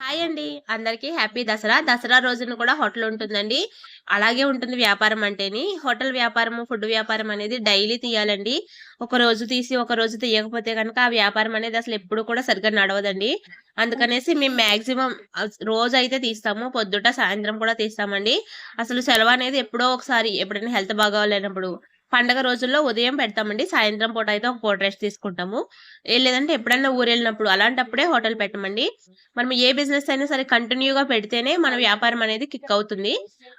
Hi అండి. అందరికీ happy Dasara. Dasara రోజున కూడా హోటల్ ఉంటుందండి. అలాగే ఉంటుంది వ్యాపారం అంటేని. హోటల్ వ్యాపారం ఫుడ్ వ్యాపారం అనేది డైలీ తీయాలండి. ఒక రోజు తీసి ఒక రోజు తీయకపోతే కనుక ఆ వ్యాపారం అనేది అసలు ఎప్పుడు కూడా సరిగ్గా నడవదండి. అందుకనేసి మేము మాక్సిమం రోజు అయితే తీస్తాము. పొద్దుట సాయంత్రం కూడా తీస్తామండి. అసలు సెలవు అనేది ఎప్పుడో ఒకసారి ఎప్పుడైనా హెల్త్ బాగోలేనప్పుడు. పండగ రోజుల్లో ఉదయం పెడతామండి సాయంత్రం పూట అయితే ఒక పూట రెస్ట్ తీసుకుంటాము. ఏ లేదంటే ఎప్పుడైనా ఊరు వెళ్ళినప్పుడు అలాంటప్పుడే హోటల్ పెట్టమండి. మనం ఏ బిజినెస్ అయినా సరే కంటిన్యూగా పెడితేనే మన వ్యాపారం అనేది కిక్ అవుతుంది.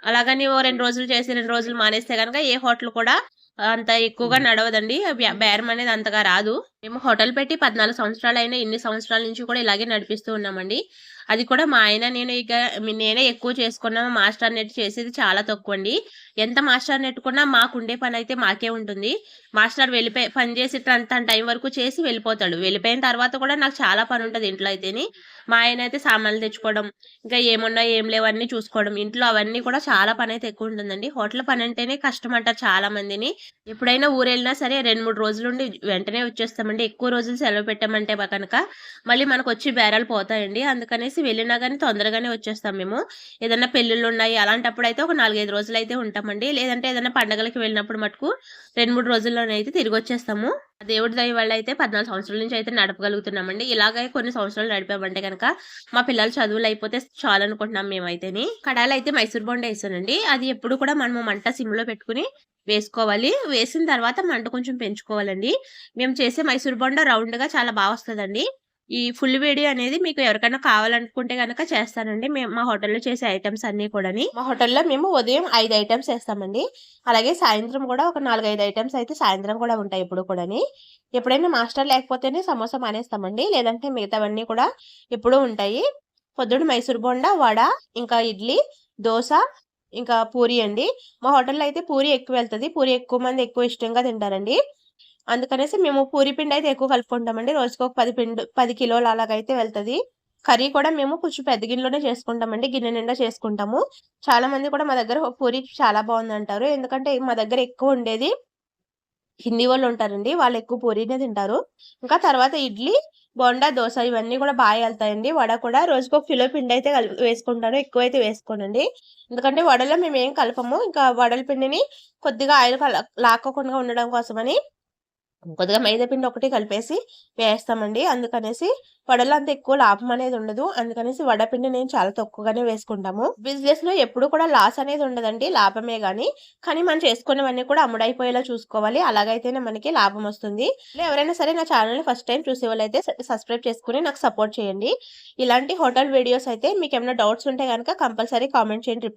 అలాగని ఓ రెండు రోజులు చేసి రెండు రోజులు మానేస్తే కనుక ఏ హోటల్ కూడా అంత ఎక్కువగా నడవదండి. బేరం అనేది అంతగా రాదు. మేము హోటల్ పెట్టి పద్నాలుగు సంవత్సరాలు అయినా ఇన్ని సంవత్సరాల నుంచి కూడా ఇలాగే నడిపిస్తూ ఉన్నామండి. అది కూడా మా ఆయన నేను ఇక నేనే ఎక్కువ చేసుకున్నాము మాస్టర్ నెట్ చేసేది చాలా తక్కువ అండి ఎంత మాస్టర్ నెట్టుకున్నా మాకు ఉండే పని అయితే మాకే ఉంటుంది. మాస్టర్ వెళ్ళిపోయి పని చేసి తన టైం వరకు చేసి వెళ్ళిపోతాడు. వెళ్ళిపోయిన తర్వాత కూడా నాకు చాలా పని ఉంటుంది ఇంట్లో అయితేని. మా ఆయన అయితే సామాన్లు తెచ్చుకోవడం ఇంకా ఏమున్నా ఏం లేవన్నీ చూసుకోవడం. ఇంట్లో అవన్నీ కూడా చాలా పని అయితే ఎక్కువ ఉంటుందండి. హోటల్ పని అంటేనే కష్టం అంటారు చాలా మందిని ఎప్పుడైనా ఊరు వెళ్ళినా సరే రెండు మూడు రోజులు వెంటనే వచ్చేస్తాం. వచ్చేస్తామండి ఎక్కువ రోజులు సెలవు పెట్టామంటే కనుక మళ్ళీ మనకు వచ్చి బేరాలు పోతాయండి. అందుకనేసి వెళ్ళినా కానీ తొందరగానే వచ్చేస్తాం మేము. ఏదైనా పెళ్ళిళ్ళు ఉన్నాయి అలాంటప్పుడు అయితే ఒక నాలుగైదు రోజులు అయితే ఉంటామండి. లేదంటే ఏదైనా పండగలకి వెళ్ళినప్పుడు మటుకు రెండు మూడు రోజుల్లోనే అయితే తిరిగి వచ్చేస్తాము దేవుడి దయ వల్ల అయితే పద్నాలుగు సంవత్సరాల నుంచి అయితే నడపగలుగుతున్నామండి. ఇలాగే కొన్ని సంవత్సరాలు నడిపామంటే కనుక మా పిల్లలు చదువులు అయిపోతే చాలు అనుకుంటున్నాం మేమైతేని. కడాయిలు అయితే మైసూర్ బొండ వేసానండి. అది ఎప్పుడు కూడా మనము మంట సిమ్లో పెట్టుకుని వేసుకోవాలి. వేసిన తర్వాత మంట కొంచెం పెంచుకోవాలండి. మేము చేసే మైసూర్ బొండ రౌండ్గా చాలా బాగా వస్తుందండి. ఈ ఫుల్ వేడి అనేది మీకు ఎవరికైనా కావాలనుకుంటే కనుక చేస్తానండి. మేము మా హోటల్లో చేసే ఐటమ్స్ అన్ని కూడాని. మా హోటల్లో మేము ఉదయం ఐదు ఐటమ్స్ వేస్తామండి అలాగే సాయంత్రం కూడా ఒక నాలుగు ఐదు ఐటమ్స్ అయితే సాయంత్రం కూడా ఉంటాయి ఇప్పుడు కూడాని. ఎప్పుడైనా మాస్టర్ లేకపోతేనే సమోసా మానేస్తామండి. లేదంటే మిగతావన్నీ కూడా ఎప్పుడూ ఉంటాయి. పొద్దున్న మైసూర్ బొండ వడ ఇంకా ఇడ్లీ దోశ ఇంకా పూరి అండి. మా హోటల్లో అయితే పూరి ఎక్కువ వెళ్తుంది. పూరి ఎక్కువ మంది ఎక్కువ ఇష్టంగా తింటారండి. అందుకనేసి మేము పూరి పిండి అయితే ఎక్కువ కలుపుకుంటామండి. రోజుకి ఒక పది పిండి పది కిలోలు అలాగైతే వెళ్తుంది. కర్రీ కూడా మేము కొంచెం పెద్ద గిన్నెలోనే చేసుకుంటామండి. గిన్నె నిండా చేసుకుంటాము. చాలా మంది కూడా మా దగ్గర పూరి చాలా బాగుంది అంటారు ఎందుకంటే మా దగ్గర ఎక్కువ ఉండేది హిందీ వాళ్ళు ఉంటారండి. వాళ్ళు ఎక్కువ పూరీనే తింటారు. ఇంకా తర్వాత ఇడ్లీ బోండా దోశ ఇవన్నీ కూడా బాగా వెళ్తాయండి. వడ కూడా రోజుకో ఒక కిలో పిండి అయితే కలిపి వేసుకుంటాను. ఎక్కువ అయితే వేసుకోనండి. ఎందుకంటే వడలో మేము ఏం కలపము. ఇంకా వడల పిండిని కొద్దిగా ఆయిల్ లాక్కోకుండా ఉండడం కోసమని కొద్దిగా మైదా పిండి ఒకటి కలిపేసి వేస్తామండి. అందుకనేసి వడలో అంత ఎక్కువ లాభం అనేది ఉండదు. అందుకనేసి వడపిండి నేను చాలా తక్కువగానే వేసుకుంటాము. బిజినెస్లో ఎప్పుడు కూడా లాస్ అనేది ఉండదండి. లాభమే గాని. కానీ మనం చేసుకునేవన్నీ కూడా అమ్ముడైపోయేలా చూసుకోవాలి. అలాగైతేనే మనకి లాభం వస్తుంది. ఎవరైనా సరే నా ఛానల్ ఫస్ట్ టైం చూసే వాళ్ళైతే సబ్స్క్రైబ్ చేసుకుని నాకు సపోర్ట్ చేయండి. ఇలాంటి హోటల్ వీడియోస్ అయితే మీకు ఏమైనా డౌట్స్ ఉంటే కనుక కంపల్సరీ కామెంట్ చేయండి. రిప్లై